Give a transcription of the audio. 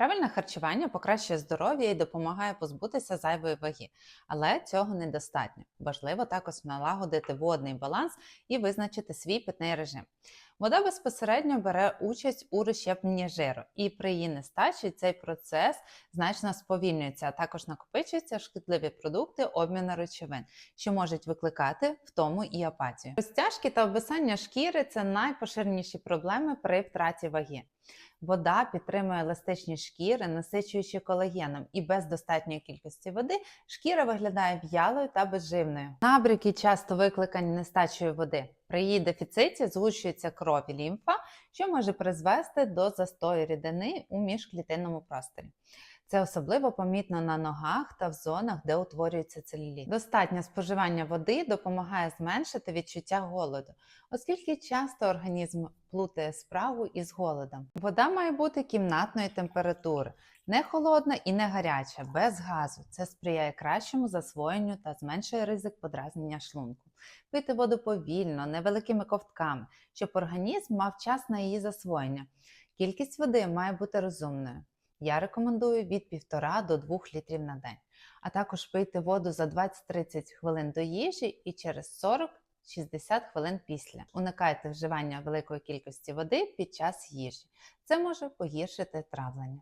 Правильне харчування покращує здоров'я і допомагає позбутися зайвої ваги, але цього недостатньо. Важливо також налагодити водний баланс і визначити свій питний режим. Вода безпосередньо бере участь у розщепленні жиру, і при її нестачі цей процес значно сповільнюється, а також накопичуються шкідливі продукти обміну речовин, що можуть викликати втому і апатію. Розтяжки та обвисання шкіри це найпоширеніші проблеми при втраті ваги. Вода підтримує еластичність шкіри, насичуючи колагеном, і без достатньої кількості води шкіра виглядає в'ялою та безживною. Набряки часто викликані нестачею води. При її дефіциті згущується кров і лімфа, що може призвести до застою рідини у міжклітинному просторі. Це особливо помітно на ногах та в зонах, де утворюється целюліт. Достатнє споживання води допомагає зменшити відчуття голоду, оскільки часто організм плутає справу із голодом. Вода має бути кімнатної температури, не холодна і не гаряча, без газу. Це сприяє кращому засвоєнню та зменшує ризик подразнення шлунку. Пити воду повільно, невеликими ковтками, щоб організм мав час на її засвоєння. Кількість води має бути розумною. Я рекомендую від 1,5 до 2 літрів на день, а також пийте воду за 20-30 хвилин до їжі і через 40-60 хвилин після. Уникайте вживання великої кількості води під час їжі. Це може погіршити травлення.